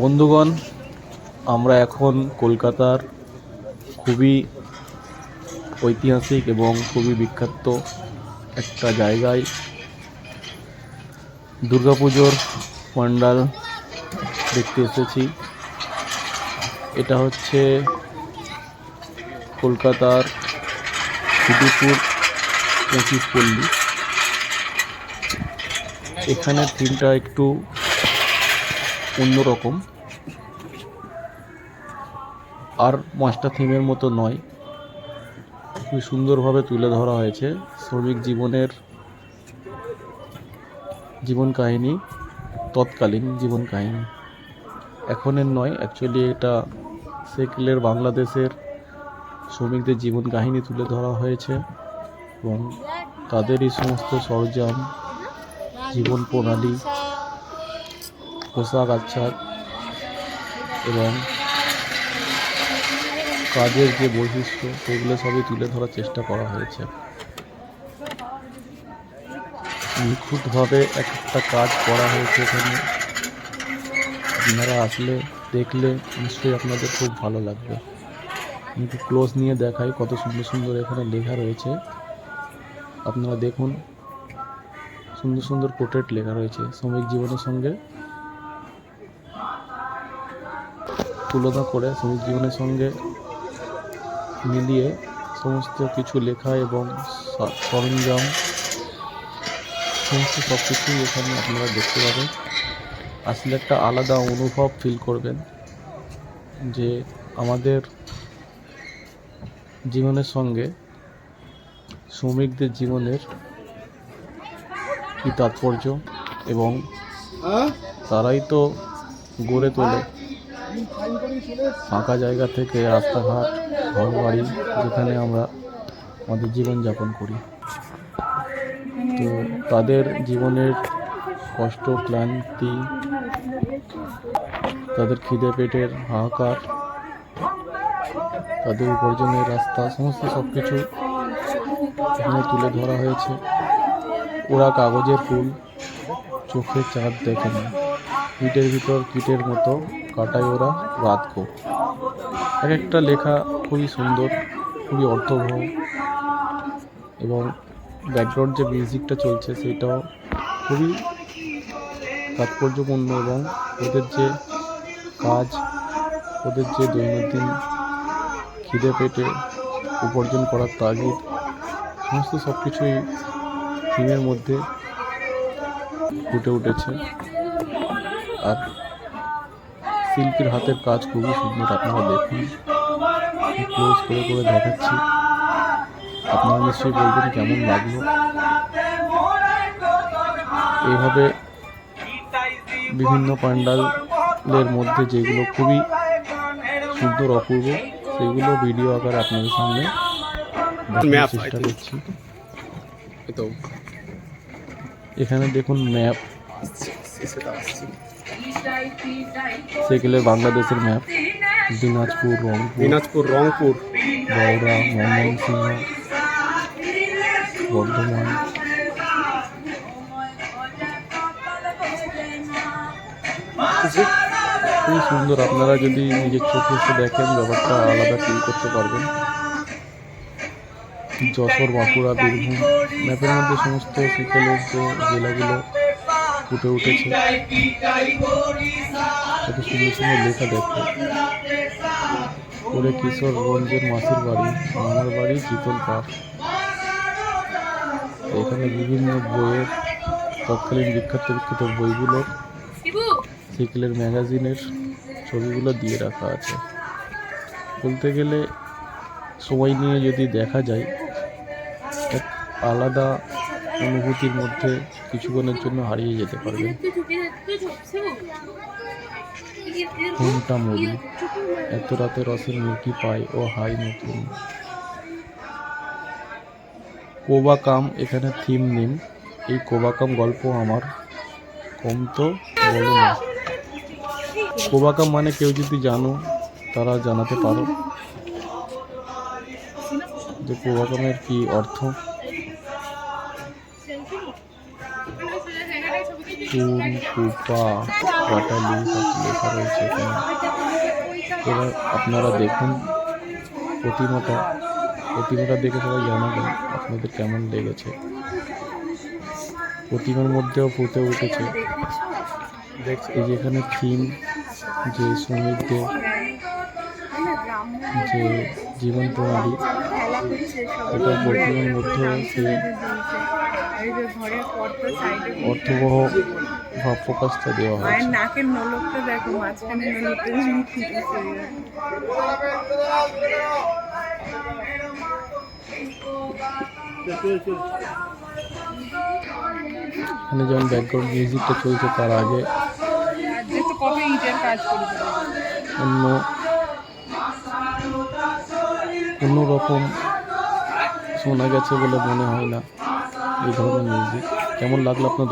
বন্ধুগণ, আমরা এখন কলকাতার খুবই ঐতিহাসিক এবং খুবই বিখ্যাত একটা জায়গায় দুর্গাপুজোর প্যান্ডাল দেখতে এসেছি। এটা হচ্ছে কলকাতার সিদ্ধিপুর পঁচিশ পল্লী। এখানে থিমটা একটু অন্যরকম আর পাঁচটা থিমের মতো নয়। খুবই সুন্দরভাবে তুলে ধরা হয়েছে শ্রমিক জীবনের জীবন কাহিনী, তৎকালীন জীবন কাহিনী। এখনের নয় অ্যাকচুয়ালি এটা সেকেলের বাংলাদেশের শ্রমিকদের জীবন কাহিনী তুলে ধরা হয়েছে এবং তাদেরই সমস্ত সরঞ্জাম, জীবন প্রণালী পোশাক আচ্ছাদ এবং কাজের যে বৈশিষ্ট্য, সেগুলো সবই তুলে ধরার চেষ্টা করা হয়েছে। নিখুঁতভাবে এক একটা কাজ করা হয়েছে এখানে। আপনারা আসলে দেখলে নিশ্চয়ই আপনাদের খুব ভালো লাগবে। একটু ক্লোজ নিয়ে দেখাই কত সুন্দর সুন্দর এখানে লেখা রয়েছে। আপনারা দেখুন, সুন্দর সুন্দর পোর্ট্রেট লেখা রয়েছে শ্রমিক জীবনের সঙ্গে। তুলনা করে শ্রমিক জীবনের সঙ্গে মিলিয়ে সমস্ত কিছু লেখা এবং সরঞ্জাম সমস্ত সব কিছুই এখানে আপনারা দেখতে পাবেন। আসলে একটা আলাদা অনুভব ফিল করবেন যে আমাদের জীবনের সঙ্গে শ্রমিকদের জীবনের কী তাৎপর্য এবং তারাই তো গড়ে তোলে। ফাঁকা জায়গা থেকে রাস্তাঘাট ঘর বাড়ি যেখানে আমরা আমাদের জীবনযাপন করি। তো তাদের জীবনের কষ্ট, ক্লান্তি, তাদের খিদে পেটের হাহাকার, তাদের উপার্জনের রাস্তা, সমস্ত সব কিছু এখানে তুলে ধরা হয়েছে। ওরা কাগজের ফুল চোখে চাঁদ দেখে না। ইটের ভিতর কীটের মতো কাটায় ওরা রাত কো এক একটা লেখা খুবই সুন্দর, খুবই অর্থবহ। এবং ব্যাকগ্রাউন্ড যে মিউজিকটা চলছে সেটাও খুবই তাৎপর্যপূর্ণ এবং ওদের যে কাজ, ওদের যে দৈনন্দিন খিদে পেটে উপার্জন করার তাগিদ, সমস্ত সব কিছুই থিমের মধ্যে ফুটে উঠেছে। আর শিল্পীর হাতের কাজ খুবই সুন্দর আপনারা দেখুন। ক্লোজ করে করে দেখাচ্ছি। আপনারা নিশ্চয়ই বলবেন কেমন লাগল। এইভাবে বিভিন্ন প্যান্ডালের মধ্যে যেগুলো খুবই সুন্দর অপূর্ব সেগুলো ভিডিও আকারে আপনাদের সামনে চেষ্টা করছি। এখানে দেখুন ম্যাপ সেগুলো বাংলাদেশের ম্যাপ দিনাজপুর রংপুর দিনাজপুর রংপুর। বওড়া ময়মনসিংহ বর্ধমান। খুবই সুন্দর। আপনারা যদি নিজের চোখে এসে দেখেন ব্যাপারটা আলাদা ফিল করতে পারবেন। যশোর বাঁকুড়া বীরভূম ম্যাপের মধ্যে সমস্ত সিকেলের যে জেলাগুলো ফুটে উঠেছে। কত সুন্দর সুন্দর লেখা দেখো। ওরে কিশোরগঞ্জের মাসির বাড়ি মামার বাড়ি জিতল পার্ক এখানে বিভিন্ন বইয়ের তৎকালীন বিখ্যাত বিখ্যাত বইগুলোর সাইকেলের ম্যাগাজিনের ছবিগুলো দিয়ে রাখা আছে। বলতে গেলে সময় নিয়ে যদি দেখা যায় এক আলাদা অনুভূতির মধ্যে কিছুক্ষণের জন্য হারিয়ে যেতে পারবেন। ঘুমটা মুড়ি এত রাতে রসের মুরগি পায় ও হাই নতুন। কোবাকাম, এখানে থিম নেম। এই কোবাকাম গল্প আমার কম তো বলো না। কোবাকাম মানে কেউ যদি জানো, তারা জানাতে পারো। যে কোবাকামের কি অর্থ? সুন কুপা পাটালি সব লেখা রয়েছে এখানে। এবার আপনারা দেখুন প্রতিমাটা। প্রতিমাটা দেখে সবাই জানাবেন আপনাদের কেমন লেগেছে। প্রতিমার মধ্যেও ফুটে উঠেছে। এই যে এখানে থিম, যে শ্রমিকদের যে জীবন প্রণালী, এটা প্রতিমার মধ্যেও অর্থবহ ভাব প্রকাশটা দেওয়া হয়েছে। নাকের নলকটা দেখো মাঝখানে নলকটা এখানে যেমন ব্যাকগ্রাউন্ড মিউজিকটা চলছে তার আগে। অন্য অন্য রকম শোনা গেছে বলে মনে হয় না। এই ধরনের মিউজিক কেমন লাগল আপনাদের?